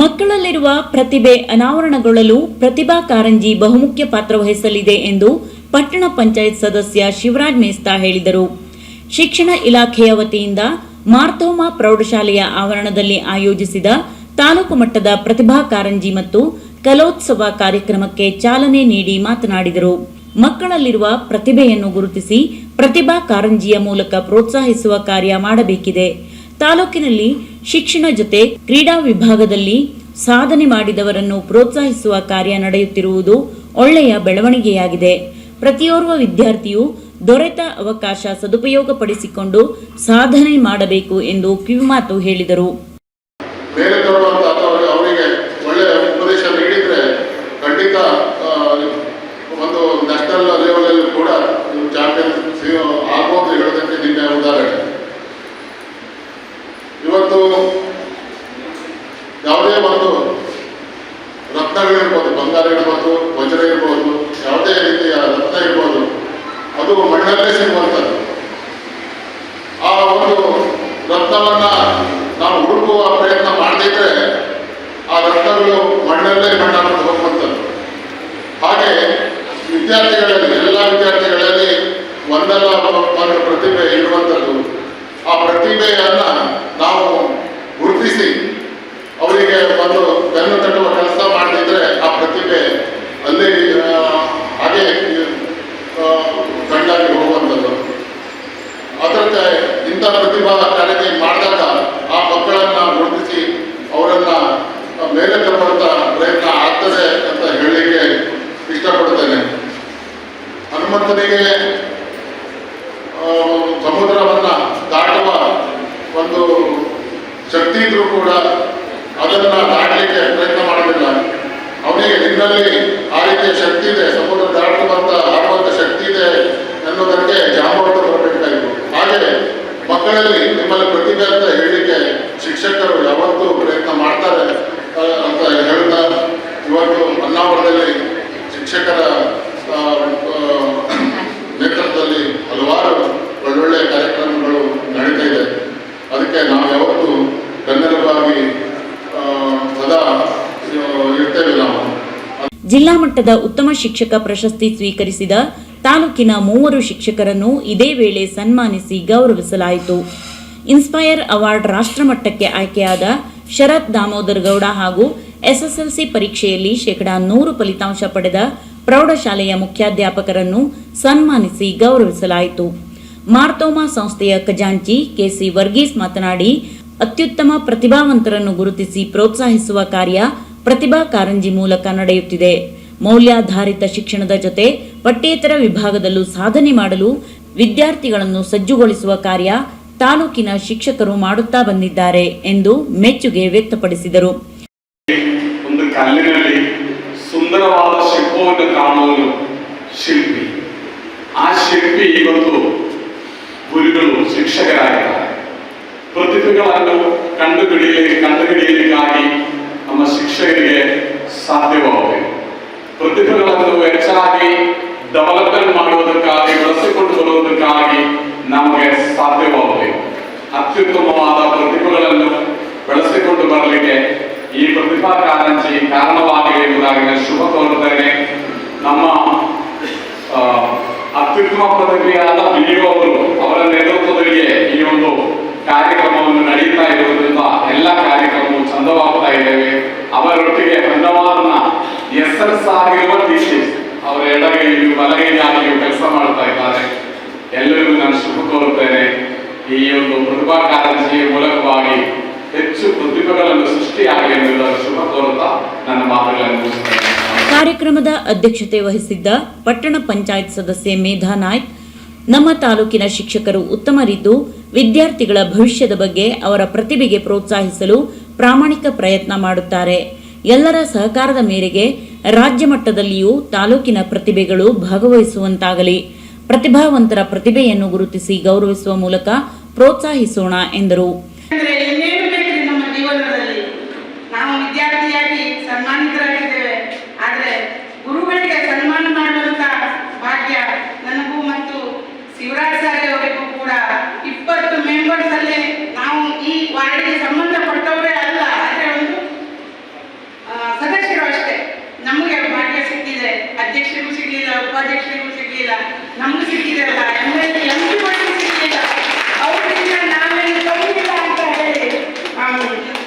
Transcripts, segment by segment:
ಮಕ್ಕಳಲ್ಲಿರುವ ಪ್ರತಿಭೆ ಅನಾವರಣಗೊಳ್ಳಲು ಪ್ರತಿಭಾ ಕಾರಂಜಿ ಬಹುಮುಖ್ಯ ಪಾತ್ರ ವಹಿಸಲಿದೆ ಎಂದು ಪಟ್ಟಣ ಪಂಚಾಯತ್ ಸದಸ್ಯ ಶಿವರಾಜ್ ಮೇಸ್ತಾ ಹೇಳಿದರು. ಶಿಕ್ಷಣ ಇಲಾಖೆಯ ವತಿಯಿಂದ ಮಾರ್ತೋಮಾ ಪ್ರೌಢಶಾಲೆಯ ಆವರಣದಲ್ಲಿ ಆಯೋಜಿಸಿದ ತಾಲೂಕು ಮಟ್ಟದ ಪ್ರತಿಭಾ ಕಾರಂಜಿ ಮತ್ತು ಕಲೋತ್ಸವ ಕಾರ್ಯಕ್ರಮಕ್ಕೆ ಚಾಲನೆ ನೀಡಿ ಮಾತನಾಡಿದರು. ಮಕ್ಕಳಲ್ಲಿರುವ ಪ್ರತಿಭೆಯನ್ನು ಗುರುತಿಸಿ ಪ್ರತಿಭಾ ಕಾರಂಜಿಯ ಮೂಲಕ ಪ್ರೋತ್ಸಾಹಿಸುವ ಕಾರ್ಯ ಮಾಡಬೇಕಿದೆ. ತಾಲೂಕಿನಲ್ಲಿ ಶಿಕ್ಷಣ ಜೊತೆ ಕ್ರೀಡಾ ವಿಭಾಗದಲ್ಲಿ ಸಾಧನೆ ಮಾಡಿದವರನ್ನು ಪ್ರೋತ್ಸಾಹಿಸುವ ಕಾರ್ಯ ನಡೆಯುತ್ತಿರುವುದು ಒಳ್ಳೆಯ ಬೆಳವಣಿಗೆಯಾಗಿದೆ. ಪ್ರತಿಯೋರ್ವ ವಿದ್ಯಾರ್ಥಿಯು ದೊರೆತ ಅವಕಾಶ ಸದುಪಯೋಗಪಡಿಸಿಕೊಂಡು ಸಾಧನೆ ಮಾಡಬೇಕು ಎಂದು ಕಿವಿಮಾತು ಹೇಳಿದರು. ಬೇರೆ ಅವರಿಗೆ ಒಳ್ಳೆಯ ಉಪದೇಶ ನೀಡಿದ್ರೆ ಖಂಡಿತ ಆ, ಒಂದು ನ್ಯಾಷನಲ್ ಲೆವೆಲಲ್ಲಿ ಕೂಡ ಚಾಂಪಿಯನ್ ಆಗ್ಬೋದು ಹೇಳೋದಕ್ಕೆ ನಿನ್ನೆ ಉದಾಹರಣೆ ಇವತ್ತು ಯಾವುದೇ ಒಂದು ರತ್ನಗಳಿರ್ಬೋದು ಬಂಗಾರ ಇರ್ಬೋದು ವಜ್ರ ಇರ್ಬೋದು ಯಾವುದೇ ರೀತಿಯ ರತ್ನ ಇರ್ಬೋದು ಮಣ್ಣಲ್ಲೇ ಆ ಒಂದು ರತ್ನವನ್ನ ನಾವು ಹುಡುಕುವ ಪ್ರಯತ್ನ ಮಾಡದಿದ್ರೆ ಆ ರತ್ನಗಳು ಮಣ್ಣಲ್ಲೇ ಮಣ್ಣಾಕೊಂಡು ಹೋಗುವಂಥದ್ದು ಹಾಗೆ ವಿದ್ಯಾರ್ಥಿಗಳಲ್ಲಿ, ಎಲ್ಲ ವಿದ್ಯಾರ್ಥಿಗಳಲ್ಲಿ ಒಂದಲ್ಲ ಒಂದು ಪ್ರತಿಭೆ ಇರುವಂಥದ್ದು. ಆ ಪ್ರತಿಭೆಯನ್ನ ನಾವು ಗುರುತಿಸಿ ಅವರಿಗೆ ಒಂದು ಬೆನ್ನು ತಟ್ಟುವ ಕೆಲಸ ಮಾಡದಿದ್ರೆ ಆ ಪ್ರತಿಭೆ ಅಲ್ಲಿ ಆ, ಹಾಗೆ ಆ, ಕಂಡಾಗಿ ಹೋಗುವಂಥದ್ದು ಅದಕ್ಕೆ ಇಂಥ ಪ್ರತಿಭಾ ಕಾರಂಜಿ ಮಾಡಿದಾಗ ಆ ಮಕ್ಕಳನ್ನ ಗುರುತಿಸಿ ಅವರನ್ನ ಮೇಲೆ ತರುವಂತ ಪ್ರಯತ್ನ ಆಗ್ತದೆ ಅಂತ ಹೇಳಲಿಕ್ಕೆ ಇಷ್ಟಪಡ್ತೇನೆ ಆ, ಸಮುದ್ರವನ್ನ ದಾಟುವ ಒಂದು ಶಕ್ತಿ ಇದ್ರೂ ಕೂಡ ಅದನ್ನ ದಾಟಲಿಕ್ಕೆ ಪ್ರಯತ್ನ ಮಾಡೋದಿಲ್ಲ ಅವನಿಗೆ ನಿನ್ನಲ್ಲಿ ಆ ರೀತಿಯ ಶಕ್ತಿ ಇದೆ ಸಮುದ್ರ ದಾಟುವಂತ ಆಡುವಂತ ಶಕ್ತಿ ಇದೆ ಅನ್ನೋದಕ್ಕೆ ಜಾಮೂರ್ತ ಬರಬೇಕಾಯಿತು ಹಾಗೆ ಮಕ್ಕಳಲ್ಲಿ ನಿಮ್ಮಲ್ಲಿ ಪ್ರತಿಭೆ ಅಂತ ಹೇಳಲಿಕ್ಕೆ ಶಿಕ್ಷಕರು ಯಾವತ್ತೂ ಪ್ರಯತ್ನ ಮಾಡ್ತಾರೆ ಅಂತ ಹೇಳ್ತಾ ಇವತ್ತು ಅನ್ನಾವರದಲ್ಲಿ ಶಿಕ್ಷಕರ ಆ, ಆ, ನೇತೃತ್ವದಲ್ಲಿ ಹಲವಾರು ಒಳ್ಳೊಳ್ಳೆ ಕಾರ್ಯಕ್ರಮಗಳು ನಡೀತಾ ಇದೆ ಅದಕ್ಕೆ ನಾವು ಯಾವತ್ತೂ ಬೆನ್ನೆಲುಬಾಗಿ ಆ, ಸದಾ ಆ, ಇರ್ತೇವೆ ನಾವು ಜಿಲ್ಲಾ ಮಟ್ಟದ ಉತ್ತಮ ಶಿಕ್ಷಕ ಪ್ರಶಸ್ತಿ ಸ್ವೀಕರಿಸಿದ ತಾಲೂಕಿನ ಮೂವರು ಶಿಕ್ಷಕರನ್ನು ಇದೇ ವೇಳೆ ಸನ್ಮಾನಿಸಿ ಗೌರವಿಸಲಾಯಿತು. ಇನ್ಸ್ಪೈರ್ ಅವಾರ್ಡ್ ರಾಷ್ಟ್ರಮಟ್ಟಕ್ಕೆ ಆಯ್ಕೆಯಾದ ಶರತ್ ದಾಮೋದರ್ ಗೌಡ ಹಾಗೂ ಎಸ್ಎಸ್ಎಲ್ಸಿ ಪರೀಕ್ಷೆಯಲ್ಲಿ ಶೇಕಡಾ ನೂರು ಫಲಿತಾಂಶ ಪಡೆದ ಪ್ರೌಢಶಾಲೆಯ ಮುಖ್ಯಾಧ್ಯಾಪಕರನ್ನು ಸನ್ಮಾನಿಸಿ ಗೌರವಿಸಲಾಯಿತು. ಮಾರ್ತೋಮಾ ಸಂಸ್ಥೆಯ ಖಜಾಂಚಿ ಕೆಸಿ ವರ್ಗೀಸ್ ಮಾತನಾಡಿ, ಅತ್ಯುತ್ತಮ ಪ್ರತಿಭಾವಂತರನ್ನು ಗುರುತಿಸಿ ಪ್ರೋತ್ಸಾಹಿಸುವ ಕಾರ್ಯ ಪ್ರತಿಭಾ ಕಾರಂಜಿ ಮೂಲಕ ನಡೆಯುತ್ತಿದೆ. ಮೌಲ್ಯಾಧಾರಿತ ಶಿಕ್ಷಣದ ಜೊತೆ ಪಠ್ಯೇತರ ವಿಭಾಗದಲ್ಲೂ ಸಾಧನೆ ಮಾಡಲು ವಿದ್ಯಾರ್ಥಿಗಳನ್ನು ಸಜ್ಜುಗೊಳಿಸುವ ಕಾರ್ಯ ತಾಲೂಕಿನ ಶಿಕ್ಷಕರು ಮಾಡುತ್ತಾ ಬಂದಿದ್ದಾರೆ ಎಂದು ಮೆಚ್ಚುಗೆ ವ್ಯಕ್ತಪಡಿಸಿದರು. ಒಂದು ಕಲ್ಲಿನಲ್ಲಿ ಸುಂದರವಾದ ಶಿಲ್ಪವನ್ನು ಕಾಣುವನು ಶಿಲ್ಪಿ. ಆ ಶಿಲ್ಪಿ ಇವತ್ತು ಗುರುಗಳು, ಶಿಕ್ಷಕರಾಗಿದ್ದಾರೆ. ಪ್ರತಿಭೆಗಳನ್ನು ಕಂಡುಹಿಡಿಯಲಿ, ಕಂಡುಹಿಡಿಯಲಿಕ್ಕಾಗಿ ನಮ್ಮ ಶಿಕ್ಷಕರಿಗೆ ಸಾಧ್ಯವಾಗುತ್ತದೆ ಪ್ರತಿಭೆಗಳನ್ನು ಹೆಚ್ಚಾಗಿ ಡೆವಲಪ್ಮೆಂಟ್ ಮಾಡುವುದಕ್ಕಾಗಿ, ಬಳಸಿಕೊಂಡು ಬರುವುದಕ್ಕಾಗಿ ನಮಗೆ ಸಾಧ್ಯವಾಗಬೇಕು ಅತ್ಯುತ್ತಮವಾದ ಪ್ರತಿಭೆಗಳನ್ನು ಬೆಳೆಸಿಕೊಂಡು ಬರಲಿಕ್ಕೆ ಈ ಪ್ರತಿಭಾ ಕಾರಂಜಿ ಕಾರಣವಾಗಿದೆ ಎಂಬುದಾಗಿ ನಾನು ಶುಭ ಕೋರುತ್ತೇನೆ. ನಮ್ಮ ಅತ್ಯುತ್ತಮ ಪ್ರತಿಭೆಯಾದ ಬಿಡಿಯೋ ಅವರು ಅವರ ನೇತೃತ್ವದಲ್ಲಿಯೇ ಈ ಒಂದು ಎಸ್ ಆಗಿರುವ ಟೀಚರ್ಸ್ ಅವರ ಎಡಗೈಯು ಬಲಗೈಯಾಗಿಯೂ ಕೆಲಸ ಮಾಡ್ತಾ ಇದ್ದಾರೆ. ಎಲ್ಲರಿಗೂ ನಾನು ಶುಭ ಕೋರುತ್ತೇನೆ. ಈ ಒಂದು ಪ್ರತಿಭಾ ಕಾರಂಜಿಯ ಮೂಲಕವಾಗಿ ಹೆಚ್ಚು ಪ್ರತಿಭೆಗಳನ್ನು ಸೃಷ್ಟಿಯಾಗಲಿ ಎಂದು ಶುಭ ಕೋರುತ್ತಾ ನನ್ನ ಮಾತುಗಳನ್ನು ಕಾರ್ಯಕ್ರಮದ ಅಧ್ಯಕ್ಷತೆ ವಹಿಸಿದ್ದ ಪಟ್ಟಣ ಪಂಚಾಯತ್ ಸದಸ್ಯೆ ಮೇಧಾ ನಾಯ್ಕ್ ನಮ್ಮ ತಾಲೂಕಿನ ಶಿಕ್ಷಕರು ಉತ್ತಮರಿದ್ದು ವಿದ್ಯಾರ್ಥಿಗಳ ಭವಿಷ್ಯದ ಬಗ್ಗೆ ಅವರ ಪ್ರತಿಭೆಗೆ ಪ್ರೋತ್ಸಾಹಿಸಲು ಪ್ರಾಮಾಣಿಕ ಪ್ರಯತ್ನ ಮಾಡುತ್ತಾರೆ. ಎಲ್ಲರ ಸಹಕಾರದ ಮೇರೆಗೆ ರಾಜ್ಯ ಮಟ್ಟದಲ್ಲಿಯೂ ತಾಲೂಕಿನ ಪ್ರತಿಭೆಗಳು ಭಾಗವಹಿಸುವಂತಾಗಲಿ. ಪ್ರತಿಭಾವಂತರ ಪ್ರತಿಭೆಯನ್ನು ಗುರುತಿಸಿ ಗೌರವಿಸುವ ಮೂಲಕ ಪ್ರೋತ್ಸಾಹಿಸೋಣ ಎಂದರು. ಶಿವರಾಜ್ ಸಾರ್ ಅವರಿಗೂ ಕೂಡ ಇಪ್ಪತ್ತು ಮೆಂಬರ್ಸ್ ಅಲ್ಲಿ ನಾವು ಈ ವಾರ್ಡಿಗೆ ಸಂಬಂಧಪಟ್ಟವರೇ ಅಲ್ಲ ಆದ್ರೆ ಒಂದು ನಮ್ಗೆ ಸಿಕ್ಕಿದೆಲ್ಲ. ಎಂ ಎಲ್ ಎಂ ಪಿಗಳಿಗೆ ಸಿಕ್ಕಿಲ್ಲ ಅವರಿಂದ ನಾವೇನು ಕಮ್ಮಿ ಅಂತ ಹೇಳಿ.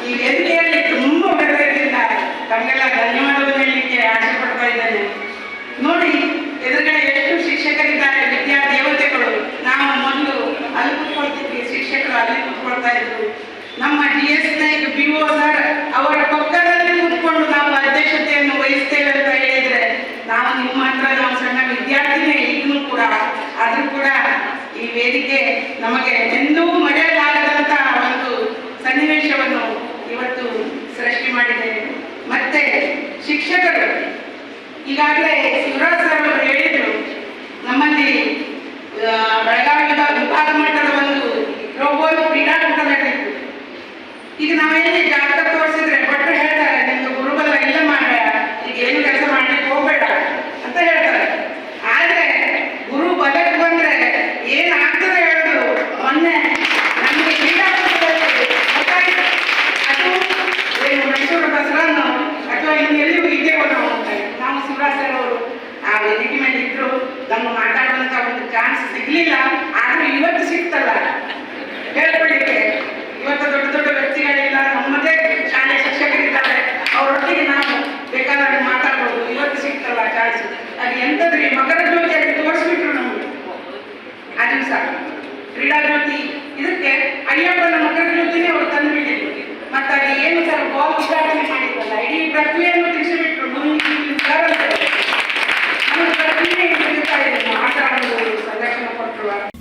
ಈ ವೇದಿಕೆಯಲ್ಲಿ ತುಂಬ ಬೆಳೆದಿಲ್ಲ ತಮಗೆಲ್ಲ ಧನ್ಯವಾದವನ್ನು ಹೇಳಲಿಕ್ಕೆ ಆಸೆ ಪಡ್ತಾ ಇದ್ದೇನೆ. ನೋಡಿ, ಎದುರುಗಡೆ ಎಷ್ಟು ಶಿಕ್ಷಕರಿದ್ದಾರೆ ವಿದ್ಯಾ ದೇವತೆಗಳು. ನಾವು ಮೊದಲು ಅಲ್ಲಿ ಕೂತ್ಕೊಳ್ತಿದ್ವಿ, ಶಿಕ್ಷಕರು ಅಲ್ಲಿ ಕೂತ್ಕೊಳ್ತಾ ಇದ್ರು. ನಮ್ಮ D S Naik B O ಅವರ ಪಕ್ಕದಲ್ಲಿ ಕೂತ್ಕೊಂಡು ನಾವು ಅಧ್ಯಕ್ಷತೆಯನ್ನು ವಹಿಸ್ತೇವೆ ಅಂತ ಹೇಳಿದ್ರೆ ನಾವು ನಿಮ್ಮ ಹತ್ರ ನಾವು ಸಣ್ಣ ವಿದ್ಯಾರ್ಥಿನೇ ಈಗಲೂ ಕೂಡ ಆದ್ರೂ ಕೂಡ ಈ ವೇದಿಕೆ ನಮಗೆ ಎಂದೂ ಮರೆಯಲಾಗದಂತ ಒಂದು ಸನ್ನಿವೇಶವನ್ನು ಇವತ್ತು ಸೃಷ್ಟಿ ಮಾಡಿದೆ. ಮತ್ತೆ ಶಿಕ್ಷಕರು ಈಗಾಗಲೇ ಶಿವರಾಜ್ ಸರ್ ಅವರು ಹೇಳಿದ್ರು, ನಮ್ಮಲ್ಲಿ ಬೆಳಗಾವಿ ವಿಭಾಗ ಮಟ್ಟದ ಒಂದು ರೋಬೋಲ್ ಕ್ರೀಡಾಕೂಟ ನಡೆದಿತ್ತು. ಈಗ ನಾವೇನೇ ಜಾಗ ತೋರಿಸಿದ್ರೆ, ಭಟ್ರು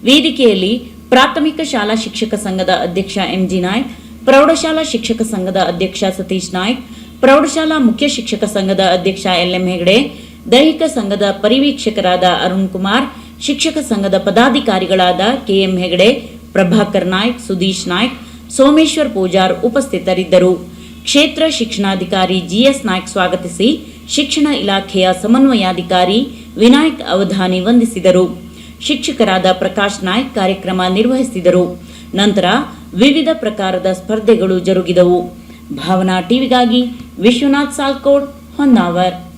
ವೇದಿಕೆಯಲ್ಲಿ ಪ್ರಾಥಮಿಕ ಶಾಲಾ ಶಿಕ್ಷಕ ಸಂಘದ ಅಧ್ಯಕ್ಷ ಎಂಜಿ ನಾಯ್ಕ್, ಪ್ರೌಢಶಾಲಾ ಶಿಕ್ಷಕ ಸಂಘದ ಅಧ್ಯಕ್ಷ ಸತೀಶ್ ನಾಯ್ಕ್, ಪ್ರೌಢಶಾಲಾ ಮುಖ್ಯ ಶಿಕ್ಷಕ ಸಂಘದ ಅಧ್ಯಕ್ಷ ಎಲ್ ಎಂ ಹೆಗಡೆ, ದೈಹಿಕ ಸಂಘದ ಪರಿವೀಕ್ಷಕರಾದ ಅರುಣ್ ಕುಮಾರ್, ಶಿಕ್ಷಕ ಸಂಘದ ಪದಾಧಿಕಾರಿಗಳಾದ ಕೆಎಂ ಹೆಗಡೆ, ಪ್ರಭಾಕರ್ ನಾಯ್ಕ್, ಸುದೀಶ್ ನಾಯ್ಕ್, ಸೋಮೇಶ್ವರ್ ಪೂಜಾರ್ ಉಪಸ್ಥಿತರಿದ್ದರು. ಕ್ಷೇತ್ರ ಶಿಕ್ಷಣಾಧಿಕಾರಿ ಜಿಎಸ್ ನಾಯ್ಕ್ ಸ್ವಾಗತಿಸಿ ಶಿಕ್ಷಣ ಇಲಾಖೆಯ ಸಮನ್ವಯಾಧಿಕಾರಿ ವಿನಾಯಕ್ ಅವಧಾನಿ ವಂದಿಸಿದರು. ಶಿಕ್ಷಕರಾದ ಪ್ರಕಾಶ್ ನಾಯ್ಕ್ ಕಾರ್ಯಕ್ರಮ ನಿರ್ವಹಿಸಿದರು. ನಂತರ ವಿವಿಧ ಪ್ರಕಾರದ ಸ್ಪರ್ಧೆಗಳು ಜರುಗಿದವು. ಭಾವನಾ ಟಿವಿಗಾಗಿ ವಿಶ್ವನಾಥ್ ಸಾಲ್ಕೋಡ್ ಹೊನ್ನಾವರ್.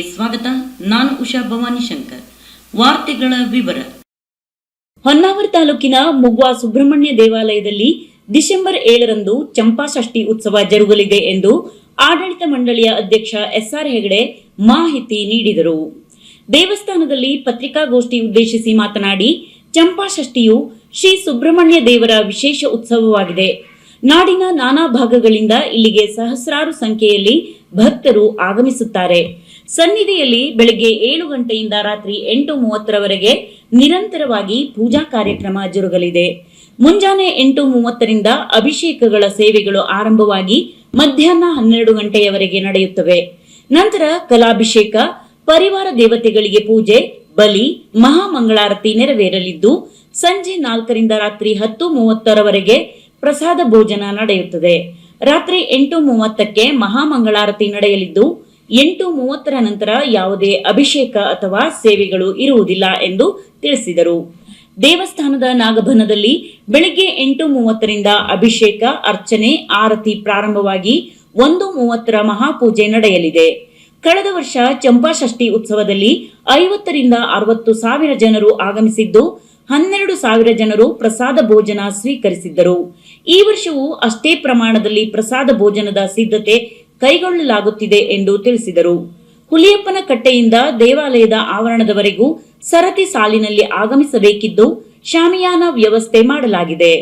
ವಾರ್ತೆಗೆ ಸ್ವಾಗತ. ನಾನು ಉಷಾ ಭವಾನಿ ಶಂಕರ್. ವಾರ್ತೆಗಳ ವಿವರ. ಹೊನ್ನಾವರ ತಾಲೂಕಿನ ಮುಗ್ವಾ ಸುಬ್ರಹ್ಮಣ್ಯ ದೇವಾಲಯದಲ್ಲಿ ಡಿಸೆಂಬರ್ ಏಳರಂದು ಚಂಪಾಷಷ್ಠಿ ಉತ್ಸವ ಜರುಗಲಿದೆ ಎಂದು ಆಡಳಿತ ಮಂಡಳಿಯ ಅಧ್ಯಕ್ಷ ಎಸ್ಆರ್ ಹೆಗಡೆ ಮಾಹಿತಿ ನೀಡಿದರು. ದೇವಸ್ಥಾನದಲ್ಲಿ ಪತ್ರಿಕಾಗೋಷ್ಠಿ ಉದ್ದೇಶಿಸಿ ಮಾತನಾಡಿ, ಚಂಪಾಷಷ್ಠಿಯು ಶ್ರೀ ಸುಬ್ರಹ್ಮಣ್ಯ ದೇವರ ವಿಶೇಷ ಉತ್ಸವವಾಗಿದೆ. ನಾಡಿನ ನಾನಾ ಭಾಗಗಳಿಂದ ಇಲ್ಲಿಗೆ ಸಹಸ್ರಾರು ಸಂಖ್ಯೆಯಲ್ಲಿ ಭಕ್ತರು ಆಗಮಿಸುತ್ತಾರೆ. ಸನ್ನಿಧಿಯಲ್ಲಿ ಬೆಳಗ್ಗೆ ಏಳು ಗಂಟೆಯಿಂದ ರಾತ್ರಿ ಎಂಟು ಮೂವತ್ತರವರೆಗೆ ನಿರಂತರವಾಗಿ ಪೂಜಾ ಕಾರ್ಯಕ್ರಮ ಜರುಗಲಿದೆ. ಮುಂಜಾನೆ ಎಂಟು ಮೂವತ್ತರಿಂದ ಅಭಿಷೇಕಗಳ ಸೇವೆಗಳು ಆರಂಭವಾಗಿ ಮಧ್ಯಾಹ್ನ ಹನ್ನೆರಡು ಗಂಟೆಯವರೆಗೆ ನಡೆಯುತ್ತವೆ. ನಂತರ ಕಲಾಭಿಷೇಕ, ಪರಿವಾರ ದೇವತೆಗಳಿಗೆ ಪೂಜೆ, ಬಲಿ, ಮಹಾಮಂಗಳಾರತಿ ನೆರವೇರಲಿದ್ದು, ಸಂಜೆ ನಾಲ್ಕರಿಂದ ರಾತ್ರಿ ಹತ್ತು ಮೂವತ್ತರವರೆಗೆ ಪ್ರಸಾದ ಭೋಜನ ನಡೆಯುತ್ತದೆ. ರಾತ್ರಿ ಎಂಟು ಮೂವತ್ತಕ್ಕೆ ಮಹಾಮಂಗಳಾರತಿ ನಡೆಯಲಿದ್ದು ಎಂಟು ಮೂವತ್ತರ ನಂತರ ಯಾವುದೇ ಅಭಿಷೇಕ ಅಥವಾ ಸೇವೆಗಳು ಇರುವುದಿಲ್ಲ ಎಂದು ತಿಳಿಸಿದರು. ದೇವಸ್ಥಾನದ ನಾಗಭನದಲ್ಲಿ ಬೆಳಿಗ್ಗೆ ಎಂಟು ಮೂವತ್ತರಿಂದ ಅಭಿಷೇಕ, ಅರ್ಚನೆ, ಆರತಿ ಪ್ರಾರಂಭವಾಗಿ ಒಂದು ಮೂವತ್ತರ ಮಹಾಪೂಜೆ ನಡೆಯಲಿದೆ. ಕಳೆದ ವರ್ಷ ಚಂಪಾಷಷ್ಠಿ ಉತ್ಸವದಲ್ಲಿ ಐವತ್ತರಿಂದ ಅರವತ್ತು ಸಾವಿರ ಜನರು ಆಗಮಿಸಿದ್ದು, ಹನ್ನೆರಡು ಸಾವಿರ ಜನರು ಪ್ರಸಾದ ಭೋಜನ ಸ್ವೀಕರಿಸಿದ್ದರು. ಈ ವರ್ಷವೂ ಅಷ್ಟೇ ಪ್ರಮಾಣದಲ್ಲಿ ಪ್ರಸಾದ ಭೋಜನದ ಸಿದ್ಧತೆ ಕೈಗೊಳ್ಳಲಾಗುತ್ತಿದೆ ಎಂದು ತಿಳಿಸಿದರು. ಹುಲಿಯಪ್ಪನ ಕಟ್ಟೆಯಿಂದ ದೇವಾಲಯದ ಆವರಣದವರೆಗೂ ಸರತಿ ಸಾಲಿನಲ್ಲಿ ಆಗಮಿಸಬೇಕಿದ್ದು ಶಾಮಿಯಾನ ವ್ಯವಸ್ಥೆ ಮಾಡಲಾಗಿದೆ.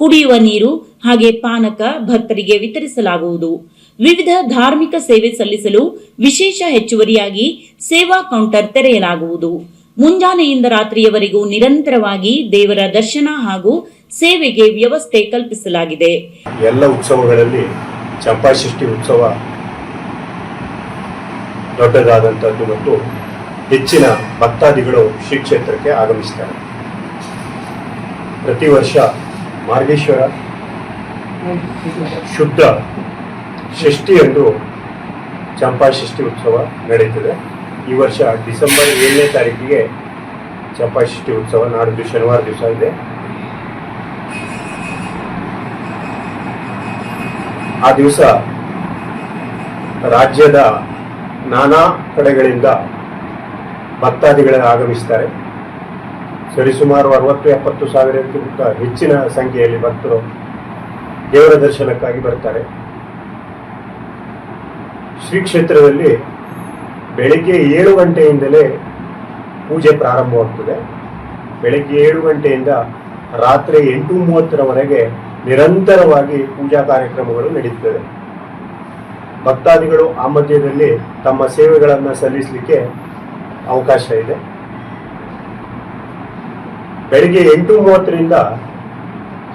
ಕುಡಿಯುವ ನೀರು ಹಾಗೆ ಪಾನಕ ಭಕ್ತರಿಗೆ ವಿತರಿಸಲಾಗುವುದು. ವಿವಿಧ ಧಾರ್ಮಿಕ ಸೇವೆ ಸಲ್ಲಿಸಲು ವಿಶೇಷ ಹೆಚ್ಚುವರಿಯಾಗಿ ಸೇವಾ ಕೌಂಟರ್ ತೆರೆಯಲಾಗುವುದು. ಮುಂಜಾನೆಯಿಂದ ರಾತ್ರಿಯವರೆಗೂ ನಿರಂತರವಾಗಿ ದೇವರ ದರ್ಶನ ಹಾಗೂ ಸೇವೆಗೆ ವ್ಯವಸ್ಥೆ ಕಲ್ಪಿಸಲಾಗಿದೆ. ಎಲ್ಲ ಉತ್ಸವಗಳಲ್ಲಿ ಚಂಪಾಷಷ್ಠಿ ಉತ್ಸವ ದೊಡ್ಡದಾದಂಥದ್ದು ಮತ್ತು ಹೆಚ್ಚಿನ ಭಕ್ತಾದಿಗಳು ಶ್ರೀ ಕ್ಷೇತ್ರಕ್ಕೆ ಆಗಮಿಸ್ತಾರೆ. ಪ್ರತಿ ವರ್ಷ ಮಾರ್ಗೇಶ್ವರ ಶುದ್ಧ ಷಷ್ಠಿಯಂದು ಚಂಪಾ ಷಷ್ಠಿ ಉತ್ಸವ ನಡೆಯುತ್ತದೆ. ಈ ವರ್ಷ ಡಿಸೆಂಬರ್ ಏಳನೇ ತಾರೀಕಿಗೆ ಚಂಪಾ ಷಷ್ಠಿ ಉತ್ಸವ ನಾಡಿದ್ದು ಶನಿವಾರ ದಿವಸ ಇದೆ. ಆ ದಿವಸ ರಾಜ್ಯದ ನಾನಾ ಕಡೆಗಳಿಂದ ಭಕ್ತಾದಿಗಳ ಆಗಮಿಸ್ತಾರೆ. ಸರಿಸುಮಾರು ಅರವತ್ತು, ಎಪ್ಪತ್ತು ಸಾವಿರಕ್ಕಿಂತ ಹೆಚ್ಚಿನ ಸಂಖ್ಯೆಯಲ್ಲಿ ಭಕ್ತರು ದೇವರ ದರ್ಶನಕ್ಕಾಗಿ ಬರ್ತಾರೆ. ಶ್ರೀ ಕ್ಷೇತ್ರದಲ್ಲಿ ಬೆಳಿಗ್ಗೆ ಏಳು ಗಂಟೆಯಿಂದಲೇ ಪೂಜೆ ಪ್ರಾರಂಭವಾಗ್ತದೆ. ಬೆಳಿಗ್ಗೆ ಏಳು ಗಂಟೆಯಿಂದ ರಾತ್ರಿ ಎಂಟು ಮೂವತ್ತರವರೆಗೆ ನಿರಂತರವಾಗಿ ಪೂಜಾ ಕಾರ್ಯಕ್ರಮಗಳು ನಡೆಯುತ್ತವೆ ಭಕ್ತಾದಿಗಳು ಆ ಮಧ್ಯದಲ್ಲಿ ತಮ್ಮ ಸೇವೆಗಳನ್ನು ಸಲ್ಲಿಸಲಿಕ್ಕೆ ಅವಕಾಶ ಇದೆ. ಬೆಳಿಗ್ಗೆ ಎಂಟು ಮೂವತ್ತರಿಂದ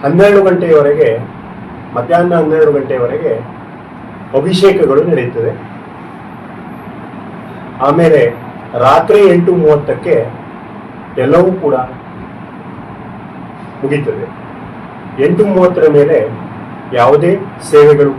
ಹನ್ನೆರಡು ಗಂಟೆಯವರೆಗೆ, ಮಧ್ಯಾಹ್ನ ಹನ್ನೆರಡು ಗಂಟೆಯವರೆಗೆ ಅಭಿಷೇಕಗಳು ನಡೆಯುತ್ತದೆ ಆಮೇಲೆ ರಾತ್ರಿ ಎಂಟು ಮೂವತ್ತಕ್ಕೆ ಎಲ್ಲವೂ ಕೂಡ ಮುಗೀತದೆ. ಎಂಟು ಮೂವತ್ತರ ಮೇಲೆ ಯಾವುದೇ ಸೇವೆಗಳು